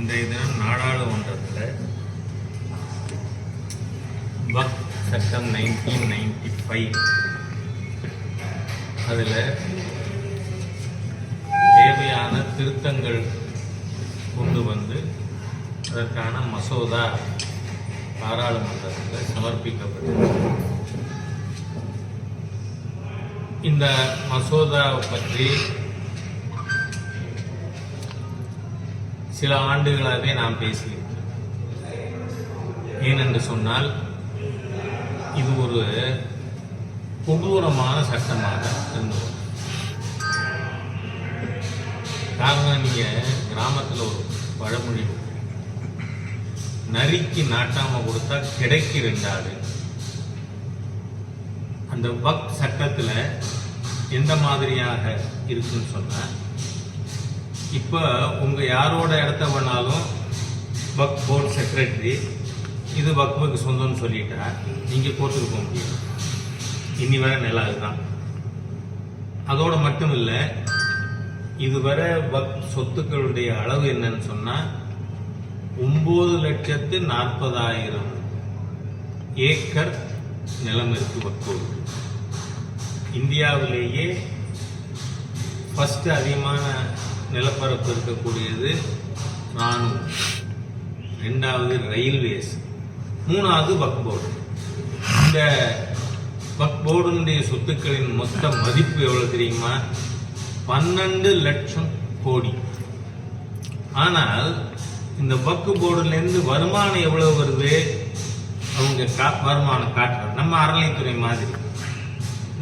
இன்றைய தினம் நாடாளுமன்றத்தில் பக் சட்டம் நைன்டீன் நைன்டி ஃபைவ் அதில் தேவையான திருத்தங்கள் கொண்டு வந்து அதற்கான மசோதா பாராளுமன்றத்தில் சமர்ப்பிக்கப்பட்டது இந்த மசோதாவை பற்றி சில ஆண்டுகளாகவே நாம் பேசியிருக்கிறோம். ஏனென்று சொன்னால் இது ஒரு கொடூரமான சட்டமாக இருந்தது. காரணம் நீங்க கிராமத்தில் ஒரு பழமொழி நரிக்கு நாட்டாம கொடுத்தா கிடைக்கு ரெண்டாடு அந்த வக் சட்டத்தில் எந்த மாதிரியாக இருக்குன்னு சொன்னால் இப்போ உங்கள் யாரோட இடத்த வேணாலும் வக் போர்ட் செக்ரட்டரி இது வக்ஃபுக்கு சொந்தம்னு சொல்லிட்டா நீங்கள் கோர்ட்டுக்கு போக முடியும் இனி வர நிலம் அதுதான் அதோட மட்டும் இல்லை இதுவரை வக் சொத்துக்களுடைய அளவு என்னன்னு சொன்னால் ஒம்பது லட்சத்து நாற்பதாயிரம் ஏக்கர் நிலம் இருக்கு வக்கோடு இந்தியாவிலேயே ஃபஸ்ட்டு அதிகமான நிலப்பரப்பு இருக்கக்கூடியது ராணுவம் ரெண்டாவது ரயில்வேஸ் மூணாவது பக்போர்டு இந்த வக் சொத்துக்களின் மொத்த மதிப்பு எவ்வளோ தெரியுமா? பன்னெண்டு லட்சம் கோடி. ஆனால் இந்த பக்கு போர்டுலேருந்து வருமானம் எவ்வளோ வருது? அவங்க கா- வருமானம் காட்டுறாங்க. நம்ம அறநிலைத்துறை மாதிரி.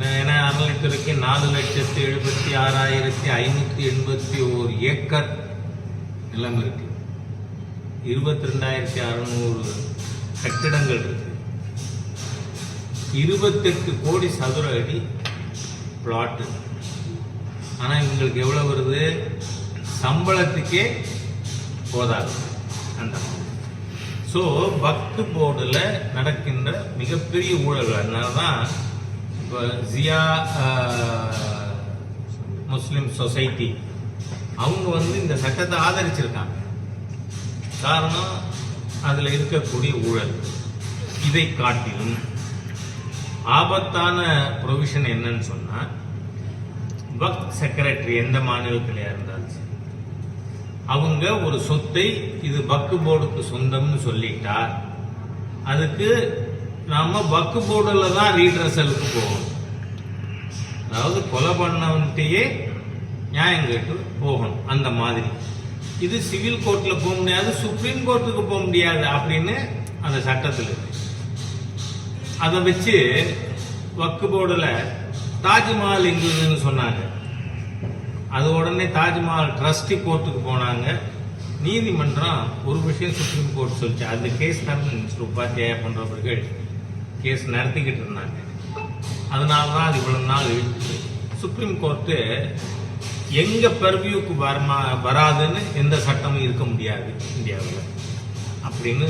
ஏன்னா அறநிலைத்துறைக்கு நாலு லட்சத்தி எழுபத்தி ஆறாயிரத்தி ஐநூற்றி எண்பத்தி ஒரு ஏக்கர் நிலம் இருக்கு. இருபத்தி ரெண்டாயிரத்தி அறுநூறு கட்டிடங்கள் இருக்கு. இருபத்தெட்டு கோடி சதுர அடி பிளாட்டு ஆனால் இவங்களுக்கு எவ்வளோ வருது? சம்பளத்துக்கே போதாது. அந்த ஸோ பக்து போர்டில் நடக்கின்ற மிகப்பெரிய ஊழல் அதனால தான் ஜியா முஸ்லீம் சொசைட்டி அவங்க வந்து இந்த சட்டத்தை ஆதரிச்சிருக்காங்க. காரணம் அதில் இருக்கக்கூடிய ஊழல். இதை காட்டிலும் ஆபத்தான ப்ரொவிஷன் என்னன்னு சொன்னால் வக்த் செக்ரட்டரி எந்த மாநிலத்திலையா இருந்தாலும் சரி, அவங்க ஒரு சொத்தை இது வக்கு போர்டுக்கு சொந்தம்னு சொல்லிட்டா அதுக்கு நாம வக்கு போர்டில் தான் ரீட்ரஸலுக்கு போகணும். அதாவது கொலை பண்ணவன்கிட்டயே நியாயம் கேட்டு போகணும் அந்த மாதிரி. இது சிவில் கோர்ட்டில் போக முடியாது சுப்ரீம் கோர்ட்டுக்கு போக முடியாது அப்படின்னு அந்த சட்டத்தில் அதை வச்சு வக்கு போர்டில் தாஜ்மஹால் எங்குதுன்னு சொன்னாங்க. அது உடனே தாஜ்மஹால் ட்ரஸ்டி கோர்ட்டுக்கு போனாங்க. நீதிமன்றம் ஒரு விஷயம் சுப்ரீம் கோர்ட் சொல்லிச்சு அந்த கேஸ் தான் உபாத்தியாய பண்ணுறவர்கள் கேஸ் நடத்திக்கிட்டு இருந்தாங்க. அதனால தான் அது இவ்வளவு நாள் இழுத்து சுப்ரீம் கோர்ட்டு எங்க பெர்வியூக்கு வரமா வராதுன்னு எந்த சட்டமும் இருக்க முடியாது இந்தியாவில். அப்படின்னு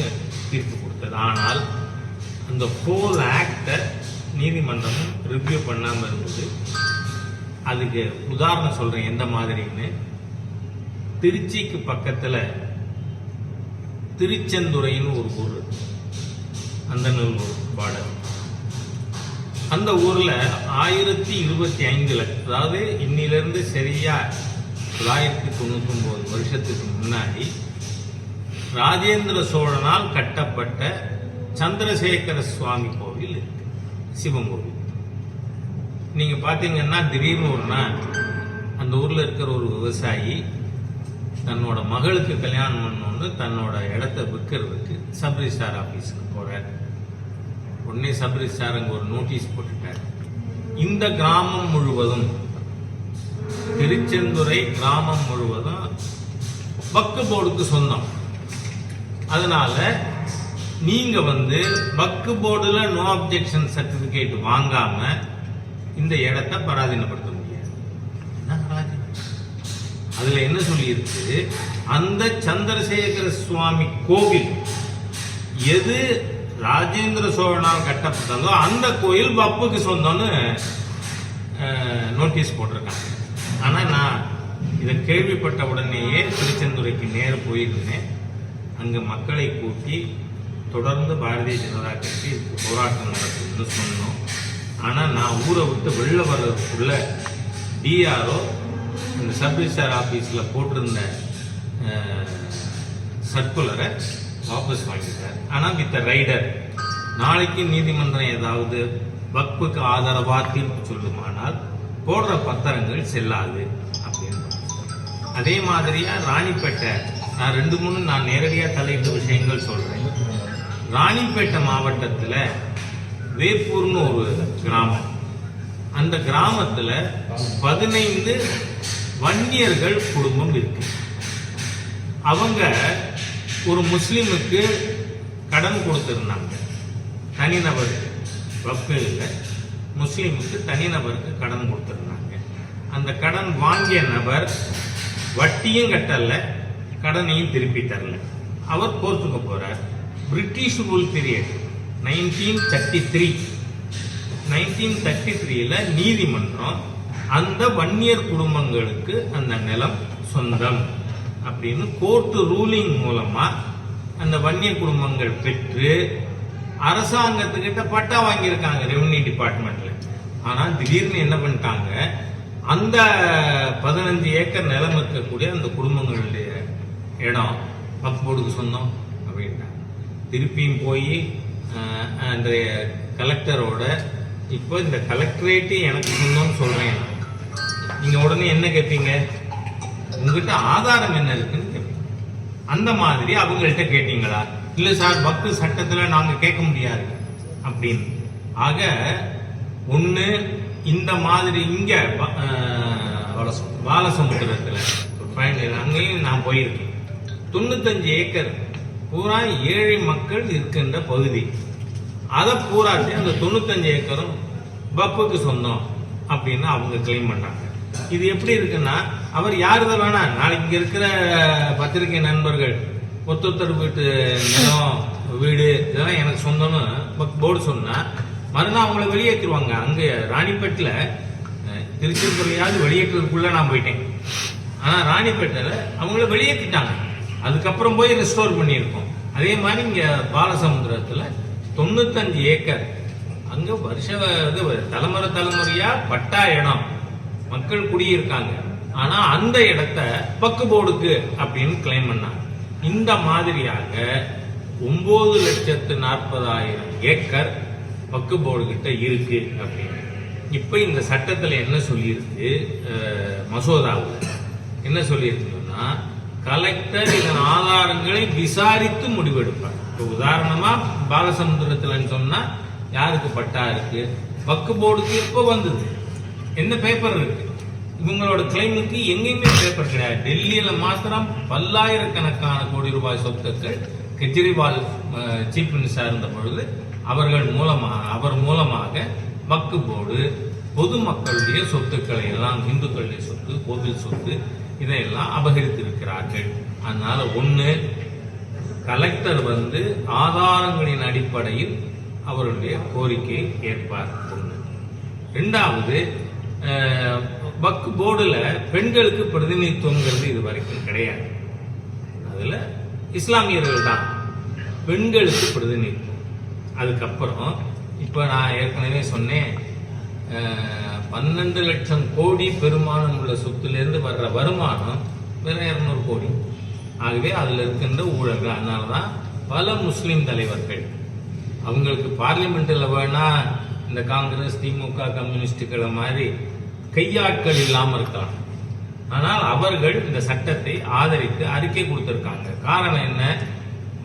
தீர்ப்பு கொடுத்தது. ஆனால் அந்த ஹோல் ஆக்டை நீதிமன்றம் ரிவ்யூ பண்ணாமல் இருந்தது. அதுக்கு உதாரணம் சொல்கிறேன் எந்த மாதிரின்னு. திருச்சிக்கு பக்கத்தில் திருச்செந்துறைன்னு ஒரு ஊர். அந்த அந்தநல்லூர் பார்டர் அந்த ஊரில் ஆயிரத்தி இருபத்தி ஐந்தில் அதாவது இன்னிலிருந்து சரியா தொள்ளாயிரத்தி தொண்ணூத்தொம்பது வருஷத்துக்கு முன்னாடி ராஜேந்திர சோழனால் கட்டப்பட்ட சந்திரசேகர சுவாமி கோவில் இருக்கு சிவன் கோவில். நீங்கள் பார்த்தீங்கன்னா திடீர்னு ஒரு நாள் அந்த ஊரில் இருக்கிற ஒரு விவசாயி தன்னோட மகளுக்கு கல்யாணம் பண்ணணும்னு தன்னோட இடத்த விற்கிறதுக்கு சப் ரிஜிஸ்டார் ஆஃபீஸுக்கு போகிறார் உடனே சப் ரிஜிஸ்டார் ஒரு நோட்டீஸ் போட்டுட்டார். இந்த கிராமம் முழுவதும் திருச்செந்துறை கிராமம் முழுவதும் வக்கு போர்டுக்கு சொந்தம். அதனால நீங்க வந்து வக்கு போர்டுல நோ அப்ஜெக்ஷன் சர்டிபிகேட் வாங்காம இந்த இடத்த பராதீனப்படுத்த அதில் என்ன சொல்லியிருக்கு? அந்த சந்திரசேகர சுவாமி கோவில் எது ராஜேந்திர சோழனால் கட்டப்பட்டதோ அந்த கோயில் வப்புக்கு சொந்தம்னு நோட்டீஸ் போட்டிருக்காங்க. ஆனால் நான் இதை கேள்விப்பட்ட உடனேயே திருச்செந்துறைக்கு நேரம் போயிருந்தேன். அங்கே மக்களை கூட்டி தொடர்ந்து பாரதிய ஜனதா கட்சி போராட்டம் நடக்கும்னு சொன்னோம். ஆனால் நான் ஊரை விட்டு வெளில வர்றதுக்குள்ள டிஆர்ஓ இந்த சப்ரிஜிஸ்டார் ஆஃபீஸில் போட்டிருந்த சர்க்குலரை வாபஸ் வாங்கிட்டார். ஆனால் வித் ரைடர் நாளைக்கு நீதிமன்றம் ஏதாவது வக்புக்கு ஆதரவாக தீர்ப்பு சொல்லுமானால் போடுற பத்திரங்கள் செல்லாது அப்படின்னு அதே மாதிரியாக ராணிப்பேட்டை நான் ரெண்டு மூணு நான் நேரடியாக தலையிட்ட விஷயங்கள் சொல்கிறேன் ராணிப்பேட்டை மாவட்டத்தில் வேப்பூர்னு ஒரு கிராமம். அந்த கிராமத்தில் பதினைந்து வன்னியர்கள் குடும்பம் இருக்கு. அவங்க ஒரு முஸ்லீமுக்கு கடன் கொடுத்துருந்தாங்க. தனிநபருக்கு. வக்கு இல்லை. முஸ்லீமுக்கு தனிநபருக்கு கடன் கொடுத்துருந்தாங்க. அந்த கடன் வாங்கிய நபர் வட்டியும் கட்டல. கடனையும் திருப்பி தரல. அவர் கோர்ட்டுக்கு போகிறார் British rule period nineteen thirty three nineteen thirty த்ரீல நீதிமன்றம் அந்த வன்னியர் குடும்பங்களுக்கு அந்த நிலம் சொந்தம் அப்படின்னு கோர்ட்டு ரூலிங் மூலமா அந்த வன்னியர் குடும்பங்கள் பெற்று அரசாங்கத்துக்கிட்ட பட்டா வாங்கியிருக்காங்க ரெவன்யூ டிபார்ட்மெண்ட்ல ஆனால் திடீர்னு என்ன பண்ணிட்டாங்க அந்த பதினஞ்சு ஏக்கர் நிலம் இருக்கக்கூடிய அந்த குடும்பங்களுடைய இடம் வக்ஃபோர்டுக்கு சொந்தம் அப்படின்ட்டாங்க. திருப்பியும் போய் அந்த கலெக்டரோட இப்போ இந்த கலெக்டரேட்டு எனக்கு சொந்தம்னு சொல்கிறேன் நீங்கள் உடனே என்ன கேட்பீங்க உங்ககிட்ட ஆதாரம் என்ன இருக்குன்னு கேட்பீங்க அந்த மாதிரி அவங்கள்ட்ட கேட்டீங்களா? இல்லை சார் பக்து சட்டத்துல நாங்க கேட்க முடியாது அப்படின்னு. ஆக ஒண்ணு இந்த மாதிரி இங்க ப- பாலசமுத்திரத்துல பயணிகள் அங்கேயும் நான் போயிருக்கேன். தொண்ணூத்தஞ்சு ஏக்கர் பூரா ஏழை மக்கள் இருக்கின்ற பகுதி. அதை பூராட்டி அந்த தொண்ணூத்தஞ்சு ஏக்கரும் பப்புக்கு சொந்தம் அப்படின்னு அவங்க கிளைம் பண்ணாங்க இது எப்படி இருக்குன்னா அவர் யாருதான் வேணாம் நாளைக்கு இங்க இருக்கிற பத்திரிகை நண்பர்கள் ஒத்தொத்தர் வீட்டு நிலம் வீடு இதெல்லாம் எனக்கு சொந்தம்னு போர்டு சொன்னா மறுநாள் அவங்கள வெளியேற்றுவாங்க அங்க ராணிப்பேட்டில் திருச்சித்துறையாவது வெளியேற்றதுக்குள்ள நான் போயிட்டேன். ஆனா ராணிப்பேட்டில் அவங்கள வெளியேற்றிட்டாங்க அதுக்கப்புறம் போய் ரெஸ்டோர் பண்ணியிருக்கோம். அதே மாதிரி இங்க பாலசமுத்திரத்தில் தொண்ணூத்தஞ்சு ஏக்கர். அங்க வருஷ இது தலைமுறை தலைமுறையா பட்டா இடம். மக்கள் குடியிருக்காங்க. ஆனா அந்த இடத்த பக்கு போடுக்கு அப்படின்னு கிளைம் பண்ணாங்க. இந்த மாதிரியாக ஒன்பது லட்சத்து நாற்பதாயிரம் ஏக்கர் பக்கு கிட்ட இருக்கு அப்படின்னு. இப்ப இந்த சட்டத்துல என்ன சொல்லியிருக்கு? மசோதாவில். என்ன சொல்லியிருக்குன்னா கலெக்டர் இதன் ஆதாரங்களை விசாரித்து முடிவெடுப்பார் இப்போ உதாரணமா பாலசமுத்திரத்துலன்னு சொன்னா யாருக்கு பட்டா இருக்கு? வக்கு போர்டுக்கு இப்போ வந்தது? என்ன பேப்பர் இருக்கு? இவங்களோட கிளைமுக்கு எங்கேயுமே பேப்பர் கிடையாது. டெல்லியில மாத்திரம் பல்லாயிரக்கணக்கான கோடி ரூபாய் சொத்துக்கள் கெஜ்ரிவால் சீஃப் மினிஸ்டர் இருந்த பொழுது அவர்கள் மூலமாக அவர் மூலமாக வக்கு போர்டு பொதுமக்களுடைய சொத்துக்களை எல்லாம் இந்துக்களுடைய சொத்து கோவில் சொத்து இதையெல்லாம் அபகரித்திருக்கிறார்கள். அதனால ஒன்று கலெக்டர் வந்து ஆதாரங்களின் அடிப்படையில் அவருடைய கோரிக்கையை ஏற்பார். ஒன்று ரெண்டாவது வக்கு போர்டில் பெண்களுக்கு பிரதிநிதித்துவங்கிறது இது வரைக்கும் கிடையாது. அதில் இஸ்லாமியர்கள் தான் பெண்களுக்கு பிரதிநிதித்துவம். அதுக்கப்புறம் இப்போ நான் ஏற்கனவே சொன்னேன் பன்னெண்டு லட்சம் கோடி பெருமானம் உள்ள சொத்துலேருந்து வர்ற வருமானம் வேற இரநூறு கோடி. ஆகவே அதில் இருக்கின்ற ஊழல்கள் அதனாலதான் பல முஸ்லீம் தலைவர்கள் அவங்களுக்கு பார்லிமெண்ட்டில் வேணால் இந்த காங்கிரஸ் திமுக கம்யூனிஸ்டுகளை மாதிரி கையாட்கள் இல்லாமல் இருக்காங்க. ஆனால் அவர்கள் இந்த சட்டத்தை ஆதரித்து அறிக்கை கொடுத்திருக்காங்க. காரணம் என்ன?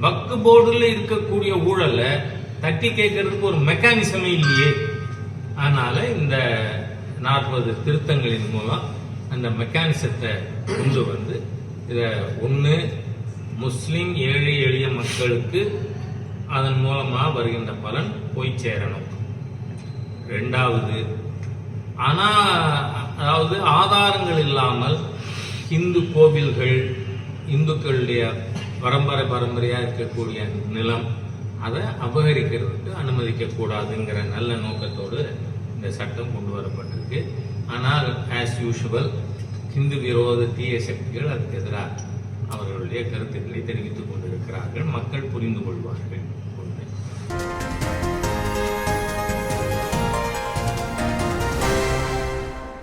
வக்கு போர்டுல இருக்கக்கூடிய ஊழலை தட்டி கேட்கறதுக்கு ஒரு மெக்கானிசமே இல்லையே. அதனால இந்த நாற்பது திருத்தங்களின் மூலம் அந்த மெக்கானிசத்தை கொண்டு வந்து இதை ஒன்று முஸ்லீம் ஏழை எளிய மக்களுக்கு அதன் மூலமாக வருகின்ற பலன் போய் சேரணும். ரெண்டாவது. ஆனால் அதாவது ஆதாரங்கள் இல்லாமல் இந்து கோவில்கள் இந்துக்களுடைய பரம்பரை பரம்பரையாக இருக்கக்கூடிய நிலம் அதை அபகரிக்கிறதுக்கு அனுமதிக்கக்கூடாதுங்கிற நல்ல நோக்கத்தோடு இந்த சட்டம் கொண்டு வரப்பட்டிருக்கு. ஆனால் ஆஸ் யூஷுவல் ஹிந்து விரோத தீய சக்திகள் அதுக்கு எதிராக அவர்களுடைய கருத்துக்களை தெரிவித்துக் கொண்டிருக்கிறார்கள். மக்கள் புரிந்து கொள்வார்கள்.